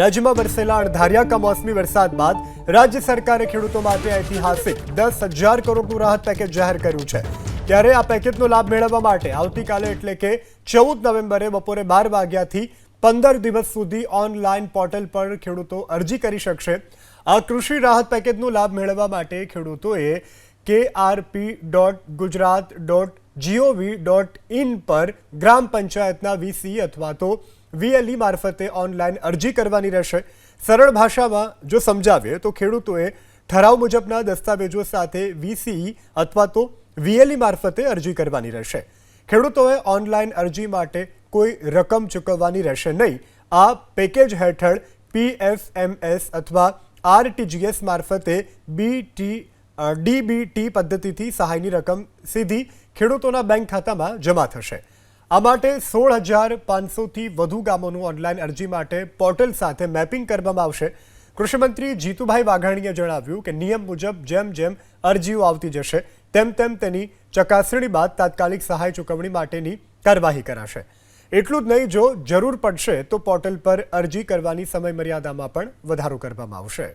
રાજ્યમાં વરસેલા અણધાર્યા કમોસમી વરસાદ બાદ રાજ્ય સરકારે ખેડૂતો માટે ઐતિહાસિક દસ હજાર કરોડનું રાહત પેકેજ જાહેર કર્યું છે. ત્યારે આ પેકેજનો લાભ મેળવવા માટે આવતીકાલે એટલે કે ચૌદ નવેમ્બરે બપોરે બાર વાગ્યાથી પંદર દિવસ સુધી ઓનલાઈન પોર્ટલ પર ખેડૂતો અરજી કરી શકશે. આ કૃષિ રાહત પેકેજનો લાભ મેળવવા માટે ખેડૂતોએ કે RP dot Gujarat dot GOV dot in પર ગ્રામ પંચાયતના વીસી અથવા તો વીએલઈ મારફતે ઓનલાઈન અરજી કરવાની રહેશે. સરળ ભાષામાં જો સમજાવીએ તો ખેડૂતોએ ઠરાવ મુજબના દસ્તાવેજો સાથે વીસીઈ અથવા તો વીએલઈ મારફતે અરજી કરવાની રહેશે. ખેડૂતોએ ઓનલાઈન અરજી માટે કોઈ રકમ ચૂકવવાની રહેશે નહીં. આ પેકેજ હેઠળ પીએફએમએસ અથવા આરટીજીએસ મારફતે બીટી ડીબીટી પદ્ધતિથી સહાયની રકમ સીધી ખેડૂતોના બેંક ખાતામાં જમા થશે. આ માટે સોળ હજાર પાંચસોથી વધુ ગામોનું ઓનલાઈન અરજી માટે પોર્ટલ સાથે મેપિંગ કરવામાં આવશે. કૃષિમંત્રી જીતુભાઈ વાઘાણીએ જણાવ્યું કે નિયમ મુજબ જેમ જેમ અરજીઓ આવતી જશે, તેમ તેમ તેની ચકાસણી બાદ તાત્કાલિક સહાય ચૂકવણી માટેની કાર્યવાહી કરાશે. એટલું જ નહીં, જો જરૂર પડશે તો પોર્ટલ પર અરજી કરવાની સમયમર્યાદામાં પણ વધારો કરવામાં આવશે.